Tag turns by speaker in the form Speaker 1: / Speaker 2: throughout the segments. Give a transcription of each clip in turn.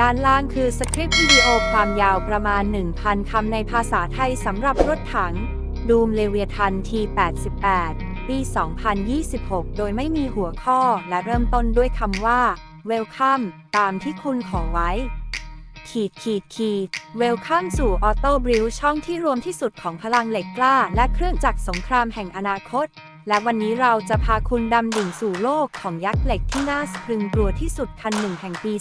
Speaker 1: ด้านล่างคือสคริปต์วิดีโอความยาวประมาณ 1,000 คำในภาษาไทยสำหรับรถถังดูมเลเวียทันที 88 ปี 2026 โดยไม่มีหัวข้อและเริ่มต้นด้วยคำว่า Welcome ตามที่คุณขอไว้ ขีดขีดขีด Welcome สู่ออโต้บริวช่องที่รวมที่สุดของพลังเหล็กกล้า และเครื่องจักรสงครามแห่งอนาคต และวันนี้เราจะพาคุณดำดิ่งสู่โลกของยักษ์เหล็กที่น่าสะพรึงกลัวที่สุดคันหนึ่งแห่งปี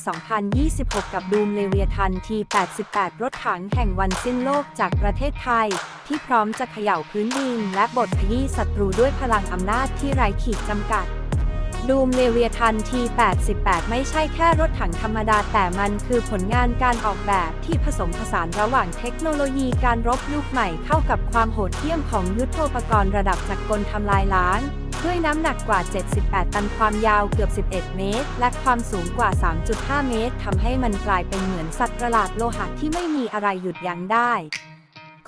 Speaker 1: 2026 กับดูมเลเวียทันที88 รถถังแห่งวันสิ้นโลกจากประเทศไทย ที่พร้อมจะเขย่าพื้นดิน และบดขยี้ศัตรูด้วยพลังอำนาจที่ไร้ขีดจำกัด ดูมเลเวียทันที88 ไม่ใช่แค่รถถังธรรมดาแต่มันคือผลงานการออกแบบที่ผสมผสานระหว่างเทคโนโลยีการรบยุคใหม่เข้ากับความโหดเหี้ยมของยุทโธปกรณ์ระดับจักรกลทำลายล้างด้วยน้ำหนักกว่า 78 ตันความยาวเกือบ 11 เมตร และความสูงกว่า 3.5 เมตร ทำให้มันกลายเป็นเหมือนสัตว์ประหลาดโลหะที่ไม่มีอะไรหยุดยั้งได้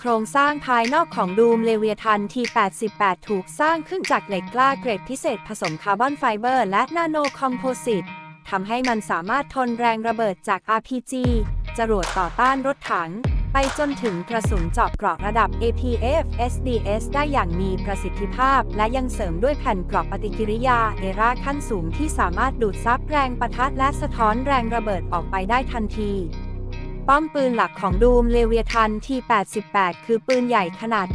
Speaker 1: ครงสร้างภายนอกของดูมเลเวียทันที88 ถูกสร้างขึ้นจากเหล็กกล้าเกรดพิเศษผสมคาร์บอนไฟเบอร์และนาโนคอมโพสิตทำให้มันสามารถทนแรงระเบิดจาก RPG จรวดต่อต้านรถถัง ไปจนถึงกระสุนเจาะเกราะระดับ APF SDS ได้อย่างมีประสิทธิภาพ และยังเสริมด้วยแผ่นเกราะปฏิกิริยาเอราขั้นสูงที่สามารถดูดซับแรงประทัดและสะท้อนแรงระเบิดออกไปได้ทันที ป้อมปืนหลักของดูมเลเวียทันที88 คือปืนใหญ่ขนาด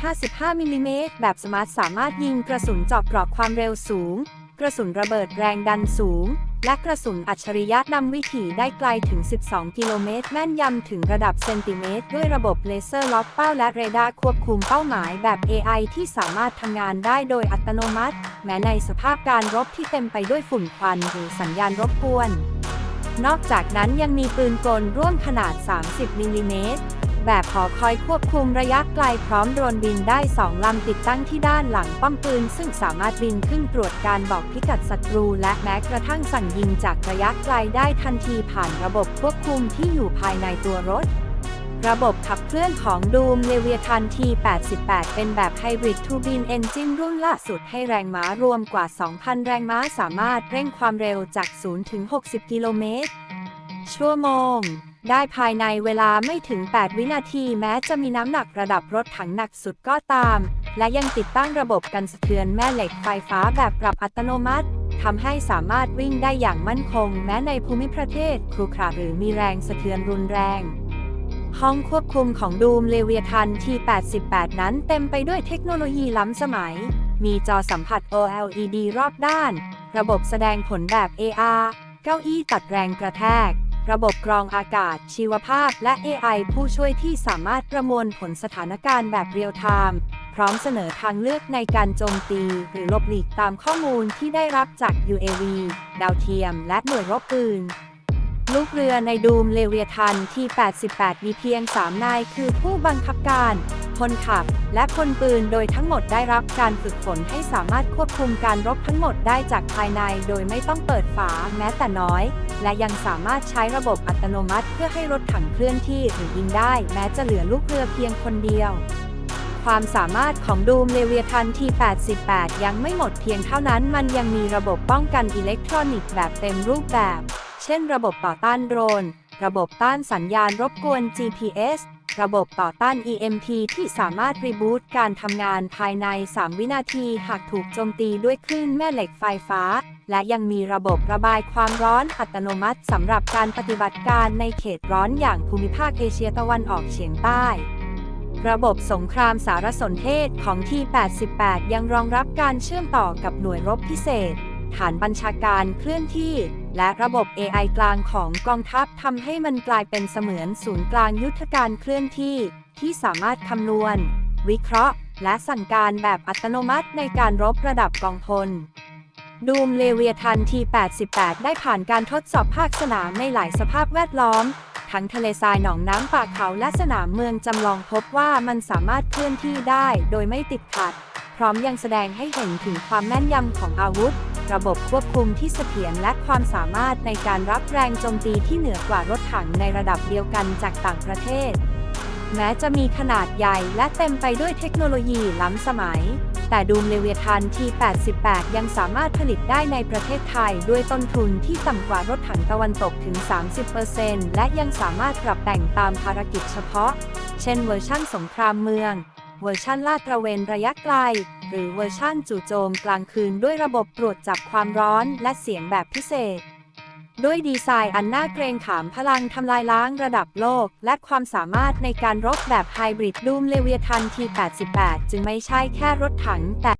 Speaker 1: 155 มิลลิเมตร แบบสมาร์ทสามารถยิงกระสุนเจาะเกราะความเร็วสูง กระสุนระเบิดแรงดันสูง และกระสุนอัจฉริยะนำวิถีได้ไกลถึง 12 กิโลเมตร แม่นยำถึงระดับเซนติเมตร ด้วยระบบเลเซอร์ล็อกเป้าและเรดาร์ควบคุมเป้าหมายแบบ AI ที่สามารถทำงานได้โดยอัตโนมัติ แม้ในสภาพการรบที่เต็มไปด้วยฝุ่นควันหรือสัญญาณรบกวน นอกจากนั้นยังมีปืนกลร่วมขนาด 30 มิลลิเมตร แบบหอคอยควบคุมระยะไกลพร้อมโดรนบินได้ 2 ลำติดตั้งที่ด้านหลังป้อมปืน ซึ่งสามารถบินขึ้นตรวจการบอกพิกัดศัตรู และแม้กระทั่งสั่งยิงจากระยะไกลได้ทันทีผ่านระบบควบคุมที่อยู่ภายในตัวรถ ระบบขับเคลื่อนของดูมเลเวียทันที 88 เป็นแบบไฮบริดทูบินเอนจินรุ่นล่าสุดให้แรงม้ารวมกว่า 2,000 แรงม้าสามารถเร่งความเร็วจาก 0 ถึง 60 กิโลเมตร ชั่วโมง ได้ภายในเวลาไม่ถึง 8 วินาทีแม้จะมีน้ำหนักระดับรถถังหนักสุดก็ตาม และยังติดตั้งระบบกันสะเทือนแม่เหล็กไฟฟ้าแบบปรับอัตโนมัติทำให้สามารถวิ่งได้อย่างมั่นคง แม้ในภูมิประเทศครุขระหรือมีแรงสะเทือนรุนแรง ห้องควบคุมของดูมเลเวียทันที่ 88 นั้นเต็มไปด้วยเทคโนโลยีล้ำสมัย มีจอสัมผัส OLED รอบด้าน ระบบแสดงผลแบบ AR เก้าอี้ตัดแรงกระแทก ระบบกรองอากาศ ชีวภาพ และ AI ผู้ช่วยที่สามารถประมวลผลสถานการณ์แบบเรียลไทม์พร้อมเสนอทางเลือกในการโจมตี หรือลบหลีกตามข้อมูลที่ได้รับจาก UAV ดาวเทียม และหน่วยรบปืน ลูกเรือในดูมเลเวียทันที่ 88 มีเพียง 3 นาย คือผู้บังคับการ คนขับ และคนปืน โดยทั้งหมดได้รับการฝึกฝนให้สามารถควบคุมการรบทั้งหมดได้จากภายใน โดยไม่ต้องเปิดฝาแม้แต่น้อย และยังสามารถใช้ระบบอัตโนมัติ เพื่อให้รถถังเคลื่อนที่หรือยิงได้ แม้จะเหลือลูกเรือเพียงคนเดียวความสามารถของดูมเลเวียทันที่ 88 ยังไม่หมดเพียงเท่านั้น มันยังมีระบบป้องกันอิเล็กทรอนิกส์แบบเต็มรูปแบบ เช่นระบบต่อต้านโดรน ระบบต้านสัญญาณรบกวน GPS ระบบต่อต้าน EMP ที่สามารถรีบูตการทำงานภายใน 3 วินาทีหากถูกโจมตีด้วยคลื่นแม่เหล็กไฟฟ้า และยังมีระบบระบายความร้อนอัตโนมัติสำหรับการปฏิบัติการในเขตร้อนอย่างภูมิภาคเอเชียตะวันออกเฉียงใต้ ระบบสงครามสารสนเทศของที่ 88 ยังรองรับการเชื่อมต่อกับหน่วยรบพิเศษ ฐานบัญชาการเคลื่อนที่ และระบบ AI กลางของกองทัพทำให้มันกลายเป็นเสมือนศูนย์กลางยุทธการเคลื่อนที่ ที่สามารถคำนวณ วิเคราะห์ และสั่งการแบบอัตโนมัติในการรบระดับกองพลดูมเลเวียทันที 88 ได้ผ่านการทดสอบภาคสนามในหลายสภาพแวดล้อม ทั้งทะเลทรายหนองน้ำป่าเขาและสนามเมืองจำลองพบว่ามันสามารถเคลื่อนที่ได้โดยไม่ติดขัด พร้อมยังแสดงให้เห็นถึงความแม่นยำของอาวุธ ระบบควบคุมที่เสถียรและความสามารถในการรับแรงโจมตีที่เหนือกว่ารถถังในระดับเดียวกันจากต่างประเทศ แม้จะมีขนาดใหญ่และเต็มไปด้วยเทคโนโลยีล้ำสมัย แต่ดูมเลเวียทัน T88 ยังสามารถผลิตได้ในประเทศไทยด้วยต้นทุนที่ต่ำกว่ารถถังตะวันตกถึง 30%และยังสามารถปรับแต่งตามภารกิจเฉพาะ เช่นเวอร์ชั่นสงครามเมือง เวอร์ชั่นลาดตระเวนระยะไกล หรือเวอร์ชั่นจู่โจมกลางคืนด้วยระบบตรวจจับความร้อนและเสียงแบบพิเศษ ด้วยดีไซน์อันน่าเกรงขามพลังทำลายล้างระดับโลก และความสามารถในการรบแบบไฮบริดดูมเลเวียทันที88จึงไม่ใช่แค่รถถังแต่